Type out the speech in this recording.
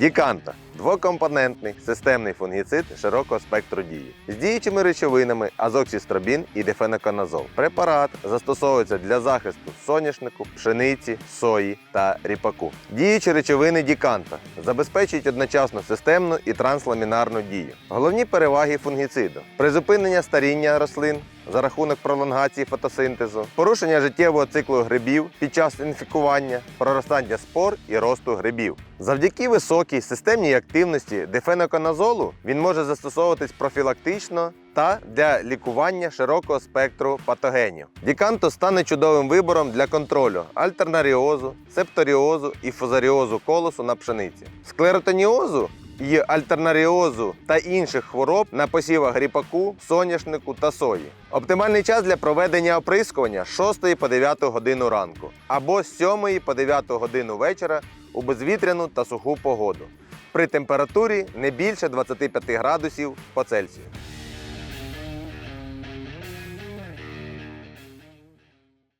Діканта двокомпонентний системний фунгіцид широкого спектру дії з діючими речовинами азоксістробін і дефеноконазол. Препарат застосовується для захисту соняшнику, пшениці, сої та ріпаку. Діючі речовини діканта забезпечують одночасно системну і трансламінарну дію. Головні переваги фунгіциду: призупинення старіння рослин, за рахунок пролонгації фотосинтезу, порушення життєвого циклу грибів під час інфікування, проростання спор і росту грибів. Завдяки високій системній активності дефеноконазолу він може застосовуватись профілактично та для лікування широкого спектру патогенів. Діканто стане чудовим вибором для контролю альтернаріозу, септоріозу і фузаріозу колосу на пшениці, склеротоніозу і альтернаріозу та інших хвороб на посівах ріпаку, соняшнику та сої. Оптимальний час для проведення оприскування з 6 по 9 годину ранку або з 7 по 9 годину вечора у безвітряну та суху погоду при температурі не більше 25 градусів по Цельсію.